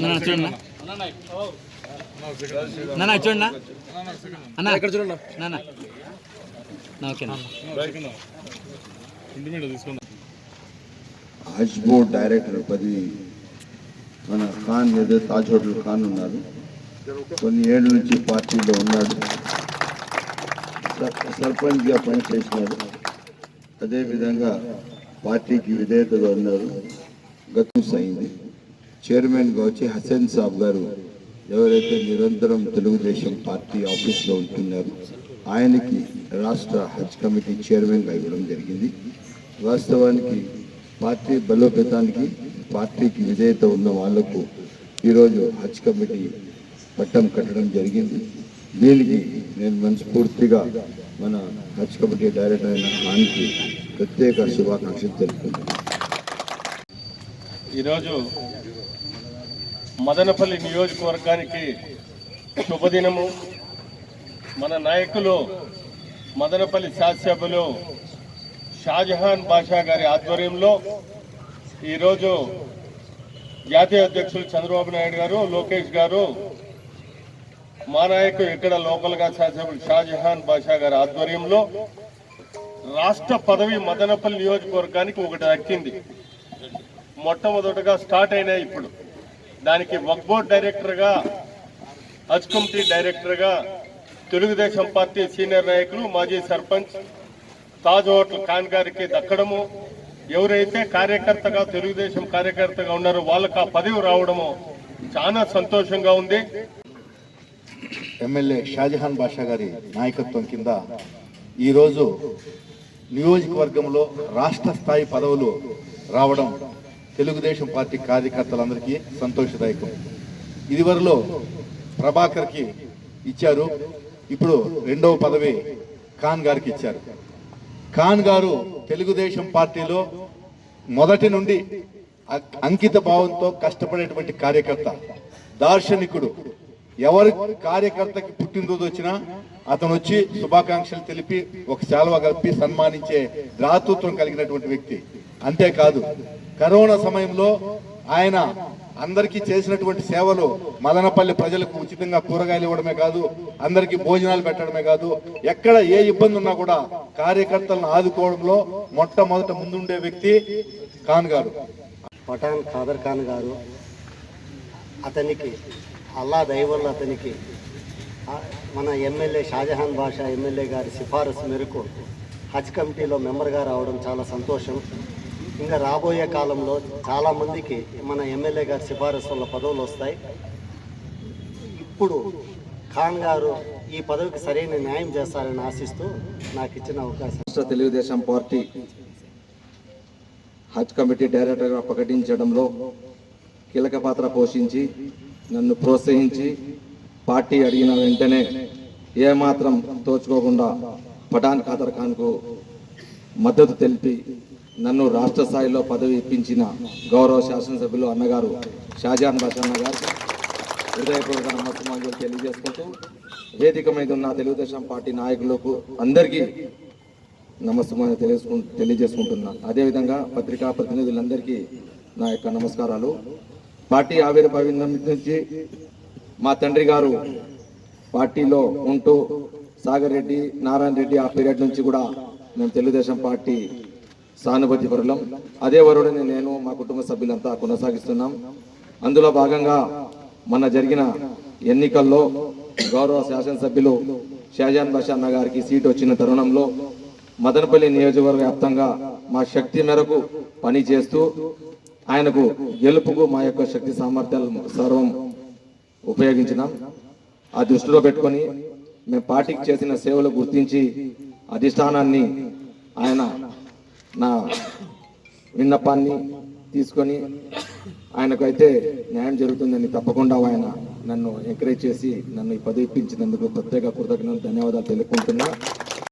నాన్న చూడన్నా. నాన్న ఇటు చూడన్నా. అన్న. ఇక్కడ చూడన్నా? నాన్న. నా ఓకే నాన్న. హజ్ బోర్డ్ డైరెక్టర్ పదవి మన ఖాన్ ఏదో తాజ్ హోటల్ ఖాన్ ఉన్నారు. కొన్ని ఏళ్ళ నుంచి పార్టీలో ఉన్నాడు. సర్- సర్పంచ్గా పనిచేసినాడు. అదేవిధంగా పార్టీకి విధేయతగా ఉన్నారు. గతం అయింది చైర్మన్గా వచ్చి హసన్ సాబ్ గారు ఎవరైతే నిరంతరం తెలుగుదేశం పార్టీ ఆఫీస్లో ఉంటున్నారు ఆయనకి రాష్ట్ర హజ్ కమిటీ చైర్మన్గా ఇవ్వడం జరిగింది. వాస్తవానికి పార్టీ బలోపేతానికి పార్టీకి విధేయత ఉన్న వాళ్ళకు ఈరోజు హజ్ కమిటీ పట్టం కట్టడం జరిగింది. దీనికి నేను మనస్ఫూర్తిగా మన హజ్ కమిటీ డైరెక్టర్ అయిన ఖాన్కి ప్రత్యేక శుభాకాంక్షలు తెలుపుతున్నాను ఈరోజు మదనపల్లి నియోజకవర్గానికి శుభదినము. మన నాయకులు మదనపల్లి శాసనసభ్యులు షాజహాన్ బాషా గారి ఆధ్వర్యంలో ఈరోజు జాతీయ అధ్యక్షులు చంద్రబాబు నాయుడు గారు లోకేష్ గారు మా నాయకుడు ఇక్కడ లోకల్గా శాసనసభ్యులు షాజహాన్ బాషా గారి ఆధ్వర్యంలో రాష్ట్ర పదవి మదనపల్లి నియోజకవర్గానికి ఒకటి దక్కింది మొట్టమొదటగా స్టార్ట్ అయినాయి ఇప్పుడు. దానికి వక్బోర్డ్ డైరెక్టర్గా హజ్ కమిటీ డైరెక్టర్గా తెలుగుదేశం పార్టీ సీనియర్ నాయకులు మాజీ సర్పంచ్ తాజ్ హోటల్ ఖాన్ గారికి దక్కడము. ఎవరైతే కార్యకర్తగా తెలుగుదేశం కార్యకర్తగా ఉన్నారో వాళ్ళకి ఆ పదవి రావడము చాలా సంతోషంగా ఉంది. ఎమ్మెల్యే షాజహాన్ బాషా గారి నాయకత్వం కింద ఈరోజు నియోజకవర్గంలో రాష్ట్ర స్థాయి పదవులు రావడం తెలుగుదేశం పార్టీ కార్యకర్తలందరికీ సంతోషదాయకం. ఇదివరలో ప్రభాకర్కి ఇచ్చారు ఇప్పుడు రెండవ పదవి ఖాన్ గారికి ఇచ్చారు. ఖాన్ గారు తెలుగుదేశం పార్టీలో మొదటి నుండి అ- అంకిత భావంతో కష్టపడేటువంటి కార్యకర్త దార్శనికుడు. ఎవరి కార్యకర్తకి పుట్టినరోజు వచ్చినా అతను వచ్చి శుభాకాంక్షలు తెలిపి ఒక శాలువ కలిపి సన్మానించే దాతృత్వం కలిగినటువంటి వ్యక్తి. అంతేకాదు కరోనా సమయంలో ఆయన అందరికీ చేసినటువంటి సేవలు మదనపల్లి ప్రజలకు ఉచితంగా కూరగాయలు ఇవ్వడమే కాదు అందరికీ భోజనాలు పెట్టడమే కాదు ఎక్కడ ఏ ఇబ్బంది ఉన్నా కూడా కార్యకర్తలను ఆదుకోవడంలో మొట్టమొదట ముందుండే వ్యక్తి ఖాన్ గారు. పఠాన్ ఖాదర్ ఖాన్ గారు అతనికి అల్లా దయవల్ల అతనికి మన ఎమ్మెల్యే షాజహాన్ బాషా ఎమ్మెల్యే గారి సిఫారసు మేరకు హజ్ కమిటీలో మెంబర్గా రావడం చాలా సంతోషం. ఇంకా రాబోయే కాలంలో చాలామందికి మన ఎమ్మెల్యే గారి సిఫారసు వల్ల పదవులు వస్తాయి. ఇప్పుడు ఖాన్ గారు ఈ పదవికి సరైన న్యాయం చేస్తారని ఆశిస్తూ నాకు ఇచ్చిన అవకాశం. రాష్ట్ర తెలుగుదేశం పార్టీ హజ్ కమిటీ డైరెక్టర్గా ప్రకటించడంలో కీలక పాత్ర పోషించి నన్ను ప్రోత్సహించి పార్టీ అడిగిన వెంటనే ఏమాత్రం తోచుకోకుండా పఠాన్ ఖాదర్ ఖాన్కు మద్దతు తెలిపి నన్ను రాష్ట్ర స్థాయిలో పదవి ఇప్పించిన గౌరవ శాసనసభ్యులు అన్నగారు షాజాన్ బాషా అన్నగారు హృదయపూర్వక నమస్కారాలు తెలియజేసుకుంటూ వేదిక మీద ఉన్న తెలుగుదేశం పార్టీ నాయకులకు అందరికీ నమస్కారం తెలియజేసుకు తెలియజేసుకుంటున్నా. అదేవిధంగా పత్రికా ప్రతినిధులందరికీ నా యొక్క నమస్కారాలు. పార్టీ ఆవిర్భావం నుంచి మా తండ్రి గారు పార్టీలో ఉంటూ సాగర్ రెడ్డి నారాయణ రెడ్డి ఆ పీరియడ్ నుంచి కూడా మేము తెలుగుదేశం పార్టీ సానుభూతి వరులం అదే వరుడిని నేను మా కుటుంబ సభ్యులంతా కొనసాగిస్తున్నాం. అందులో భాగంగా మొన్న జరిగిన ఎన్నికల్లో గౌరవ శాసనసభ్యులు షాజాన్ బాషా అన్న గారికి సీటు వచ్చిన తరుణంలో మదనపల్లి నియోజకవర్గ వ్యాప్తంగా మా శక్తి మేరకు పని చేస్తూ ఆయనకు గెలుపుకు మా యొక్క శక్తి సామర్థ్యాలు సర్వం ఉపయోగించినాం. ఆ దృష్టిలో పెట్టుకొని మేము పార్టీకి చేసిన సేవలు గుర్తించి అధిష్టానాన్ని ఆయన నా విన్నపాన్ని తీసుకొని ఆయనకు అయితే న్యాయం జరుగుతుందని తప్పకుండా ఆయన నన్ను ఎంకరేజ్ చేసి నన్ను ఈ పదవి ఇప్పించినందుకు ప్రత్యేక కృతజ్ఞతలు ధన్యవాదాలు తెలుపుకుంటున్నా.